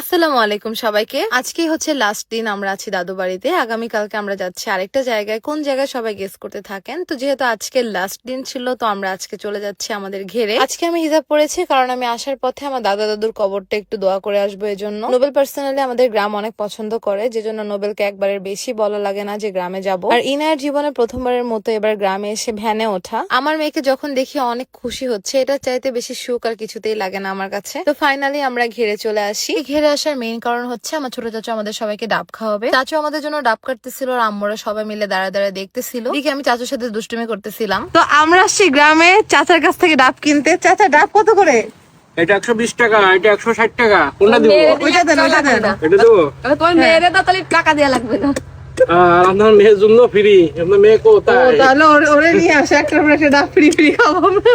আসসালামু আলাইকুম সবাইকে। আজকে হচ্ছে লাস্ট দিন আমরা আছি দাদু বাড়িতে। আগামী কালকে আমরা যাচ্ছি আরেকটা জায়গায়। কোন জায়গায় সবাই গেস করতে থাকেন? তো যেহেতু আজকে লাস্ট দিন ছিল, তো আমরা আজকে চলে যাচ্ছি আমাদের ঘেরে। আজকে আমি হিজাব পড়েছি, কারণ আমি আসার পথে আমার দাদা দাদুর কবরটা একটু দোয়া করে আসব এই জন্য নোবেল পার্সোনালি আমাদের গ্রাম অনেক পছন্দ করে যে জন্য নোবেলকে একবারের বেশি বলা লাগে না যে গ্রামে যাব। আর ইনার জীবনে প্রথমবারের মতো এবার গ্রামে এসে ভ্যানে ওঠা। আমার মেয়েকে যখন দেখি অনেক খুশি হচ্ছে এটা চাইতে বেশি সুখ আর কিছুতেই লাগে না আমার কাছে। তো ফাইনালি আমরা ঘেরে চলে আসি। এই ঘেরে আসার মেইন কারণ হচ্ছে আমার ছোট চাচু আমাদের সবাইকে ডাব খাওয়াবে। চাচু আমাদের জন্য ডাব কাটতেছিল আর আম্মুরা সবাই মিলে দাঁড়া দাঁড়া দেখতেছিল। দিকে আমি চাচুর সাথে দুষ্টুমি করতেছিলাম। তো আমরা আসছি গ্রামে চাচার কাছ থেকে ডাব কিনতে চাচা ডাব কত করে? এটা একশো বিশ টাকা এটা একশো ষাট টাকা। কোনটা দিব? ওইটা দেন ওইটা দেন। এটা দেবো? তোমার মেয়েরে তো তাহলে টাকা দেওয়া লাগবে না। আর আপনার মেয়ের জন্য ফ্রি আপনার মেয়ে কোথায়? তাহলে ওরে- ওরে নিয়ে আসে একটা ডাব ফ্রি ফ্রি খাব আমরা।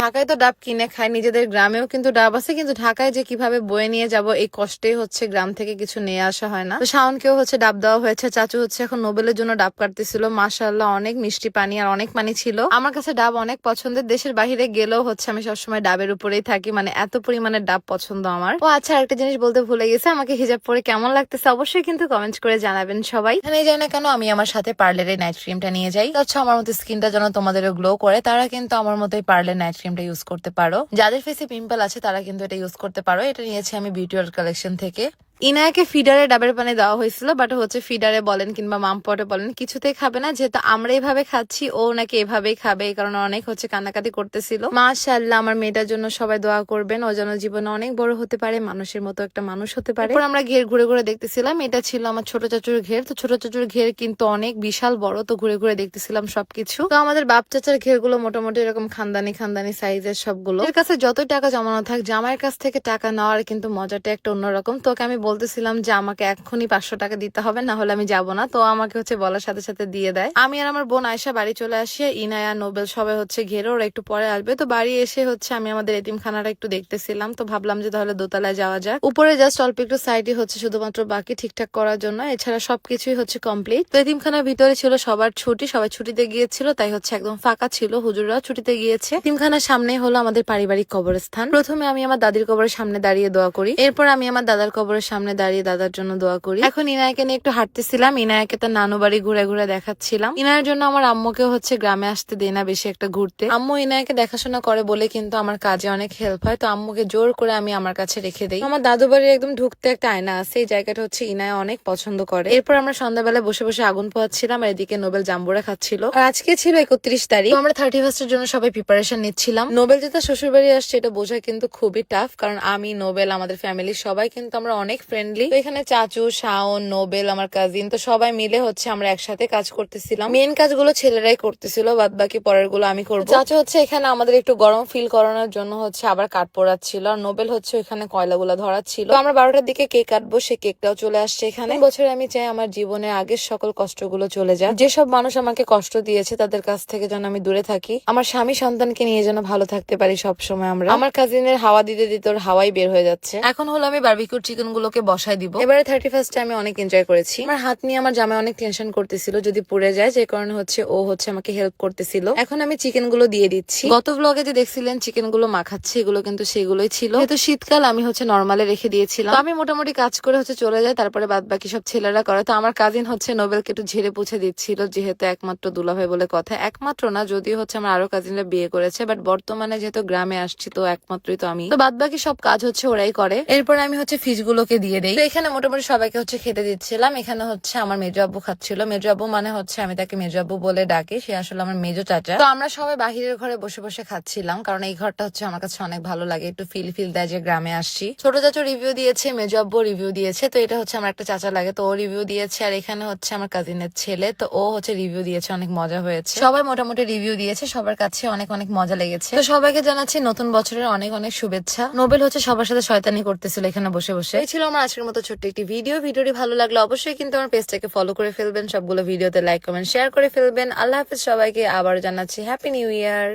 ঢাকায় তো ডাব কিনে খাই নিজেদের গ্রামেও কিন্তু ডাব আছে, কিন্তু ঢাকায় যে কীভাবে বয়ে নিয়ে যাব এই কষ্টে হচ্ছে গ্রাম থেকে কিছু নিয়ে আসা হয় না। শাওনকেও হচ্ছে ডাব দেওয়া হয়েছে, চাচু হচ্ছে এখন নোবেলের জন্য ডাব কাটতেছিল, মাশাআল্লাহ অনেক মিষ্টি পানি আর অনেক পানি ছিল। আমার কাছে ডাব অনেক পছন্দের, দেশের বাইরে গেলেও হচ্ছে আমি সবসময় ডাবের উপরেই থাকি মানে এত পরিমাণে ডাব পছন্দ আমার। ও আচ্ছা আরেকটা জিনিস বলতে ভুলে গেছে, আমাকে হিজাব পরে কেমন লাগতেছে অবশ্যই কিন্তু কমেন্ট করে জানাবেন সবাই। এখানে যাই না কেন আমি আমার সাথে পার্লারের নাইট ক্রিমটা নিয়ে যাই? আচ্ছা আমার মতো স্কিনটা যেন তোমাদেরও গ্লো করে, তারা কিন্তু আমার মতোই পার্লার নাইট ক্রিমটা ইউজ করতে পারো। যাদের ফেসে পিম্পল আছে, তারা কিন্তু এটা ইউজ করতে পারো। এটা নিয়েছি আমি বিউটি ওয়ার্ল্ড কালেকশন থেকে। ইনায়াকে ফিডারে ডাবের পানি দেওয়া হয়েছিল বাট হচ্ছে ফিডারে বলেন কিংবা মামপটে বলেন, কিছুতেই খাবে না। যেহেতু আমরা এভাবে খাচ্ছি, ও নাকি এভাবেই খাবে, এই কারণে অনেক হচ্ছে কান্নাকাটি করতেছিল। মাশাআল্লাহ, আমার মেয়েটার জন্য সবাই দোয়া করবেন। ও যেন জীবনে অনেক বড় হতে পারে, মানুষের মতো একটা মানুষ হতে পারে। আমরা ঘের ঘুরে ঘুরে দেখতেছিলাম, এটা ছিল আমার ছোট চাচুর ঘের। তো ছোট চাচুর ঘের কিন্তু অনেক বিশাল বড়, তো ঘুরে ঘুরে দেখতেছিলাম সবকিছু। তো আমাদের বাপ চাচার ঘেরগুলো মোটামুটি এরকম খানদানি খানদানি সাইজের সবগুলো। এর কাছে যতই টাকা জমানো থাক, জামাইয়ের কাছ থেকে টাকা নেওয়ার কিন্তু মজাটা একটা অন্যরকম। তোকে আমি বলতেছিলাম যে আমাকে এক্ষুনি পাঁচশো টাকা দিতে হবে, না হলে আমি যাব না। তো আমাকে হচ্ছে বলার সাথে সাথে দিয়ে দেয়। আমি আর আমার বোন আয়সা বাড়ি চলে আসি, ইনায়া, নোবেল সবাই হচ্ছে ঘেরে, ওরা একটু পরে আসবে। তো বাড়ি এসে হচ্ছে আমি আমাদের এতিমখানাটা একটু দেখতেছিলাম, তো ভাবলাম যে তাহলে দোতলায় যাওয়া যাক। উপরে জাস্ট অল্প একটু সাইডে হচ্ছে শুধুমাত্র বাকি ঠিকঠাক করার জন্য, এছাড়া সবকিছুই হচ্ছে কমপ্লিট তো এতিমখানার ভিতরে ছিল সবার ছুটি, সবাই ছুটিতে গিয়েছিল, তাই হচ্ছে একদম ফাঁকা ছিল হুজুররাও ছুটিতে গিয়েছে। এতিমখানার সামনেই হলো আমাদের পারিবারিক কবরস্থান। প্রথমে আমি আমার দাদির কবরের সামনে দাঁড়িয়ে দোয়া করি, এরপর আমি আমার দাদার কবরের সামনে দাঁড়িয়ে দাদার জন্য দোয়া করি। এখন ইনায়াকে নিয়ে একটু হাঁটতেছিলাম। ইনায়াকে তার নানু বাড়ি ঘুরে ঘুরে দেখাচ্ছিলাম। ইনায়ের জন্য আমার আম্মুকে হচ্ছে গ্রামে আসতে দেয় না বেশি একটা ঘুরতে। আম্মু ইনায়াকে দেখাশোনা করে বলে কিন্তু আমার কাজে অনেক হেল্প হয়। তো আম্মুকে জোর করে আমি আমার কাছে রেখে দেই। আমার দাদু বাড়ির একদম ঢুকতে একটা আয়না আছে। এই জায়গাটা হচ্ছে ইনায়া অনেক পছন্দ করে। এরপর আমরা সন্ধ্যাবেলায় বসে বসে আগুন পোহাচ্ছিলাম আর এদিকে নোবেল জাম্বুরা খাচ্ছিল। আর আজকে ছিল একত্রিশ তারিখ। আমরা থার্টি ফার্স্টের জন্য সবাই প্রিপারেশন নিচ্ছিলাম। নোবেল যে তার শ্বশুর বাড়ি আসছে, এটা বোঝা কিন্তু খুবই টাফ কারণ আমি, নোবেল, আমাদের ফ্যামিলির সবাই কিন্তু আমরা অনেক ফ্রেন্ডলি তো এখানে চাচু শাওন নোবেল আমার কাজিন তো সবাই মিলে হচ্ছে আমরা একসাথে কাজ করতেছিলাম। মেন কাজগুলো ছেলেরাই করতেছিল বাদ বাকি পরেরগুলো আমি করব। চাচু হচ্ছে এখানে আমাদের একটু গরম ফিল করানোর জন্য হচ্ছে আবার কাঠ পোড়াচ্ছিল আর নোবেল হচ্ছে ওখানে কয়লাগুলো ধরাচ্ছিল। তো আমরা বারোটার দিকে কেক কাটবো সে কেকটাও চলে আসছে এখানে। বছরে আমি চাই আমার জীবনের আগের সকল কষ্টগুলো চলে যাক। যেসব মানুষ আমাকে কষ্ট দিয়েছে তাদের কাছ থেকে যেন আমি দূরে থাকি। আমার স্বামী সন্তানকে নিয়ে যেন ভালো থাকতে পারি সব সময় আমরা। আমার কাজিনের হাওয়া দিতে দিতে ওর হাওয়াই বের হয়ে যাচ্ছে। এখন হলো আমি বারবিকিউর চিকেন গুলোকে বসাই দিব। এবারে থার্টি ফার্স্টে আমি অনেক এনজয় করেছি। আমার হাত নিয়ে আমার জামাই অনেক টেনশন করতেছিল, যদি পুড়ে যায়, যে কারণে হচ্ছে ও হচ্ছে আমাকে হেল্প করতেছিল। এখন আমি চিকেনগুলো দিয়ে দিচ্ছি। গত ব্লগে যে দেখছিলেন চিকেনগুলো মাখাচ্ছি, এগুলো কিন্তু সেগুলোই ছিল। যেহেতু শীতকাল, আমি হচ্ছে নর্মালে রেখে দিয়েছিলাম। আমি মোটামুটি কাজ করে হচ্ছে চলে যাই, তারপরে বাদ বাকি সব ছেলেরা করে। তো আমার কাজিন হচ্ছে নোবেলকে একটু ঝেড়ে পুছে দিচ্ছিল, যেহেতু একমাত্র দুলাভাই বলে কথা। একমাত্র না, যদিও হচ্ছে আমার আরও কাজিনরা বিয়ে করেছে বাট বর্তমানে যেহেতু গ্রামে আসছি, তো একমাত্রই তো আমি। তো বাদ বাকি সব কাজ হচ্ছে ওরাই করে। এরপর আমি হচ্ছে ফিশ গুলোকে দিয়ে দেই। এখানে মোটামুটি সবাইকে হচ্ছে খেতে দিচ্ছিলাম। এখানে হচ্ছে আমার মেজো আব্বু খাচ্ছিল। মেজো আব্বু মানে হচ্ছে আমি তাকে মেজো আব্বু বলে ডাকি। সে আসলে আমার মেজো চাচা। তো আমরা সবাই বাহিরের ঘরে বসে বসে খাচ্ছিলাম। কারণ এই ঘরটা হচ্ছে আমার কাছে অনেক ভালো লাগে। একটু ফিল ফিল দেয় যে গ্রামে আসছি। ছোট চাচা রিভিউ দিয়েছে, মেজো আব্বু রিভিউ দিয়েছে। তো এটা হচ্ছে আমার একটা চাচা লাগে। তো ও রিভিউ দিয়েছে আর এখানে হচ্ছে আমার কাজিনের ছেলে। তো ও হচ্ছে রিভিউ দিয়েছে, অনেক মজা হয়েছে। সবাই মোটামুটি রিভিউ দিয়েছে। সবার কাছে অনেক অনেক মজা লেগেছে। তো সবাইকে জানাচ্ছি নতুন বছরের অনেক অনেক শুভেচ্ছা। নোবেল হচ্ছে সবার সাথে শয়তানি করতেছিল এখানে বসে বসে। ছিল আমার আজকের মতো ছোট্ট একটি ভিডিও ভিডিওটি ভালো লাগলে অবশ্যই কিন্তু আমার পেজটাকে ফলো করে ফেলবেন, সবগুলো ভিডিওতে লাইক কমেন্ট শেয়ার করে ফেলবেন। আল্লাহ হাফিজ সবাইকে আবার জানাচ্ছি হ্যাপি নিউ ইয়ার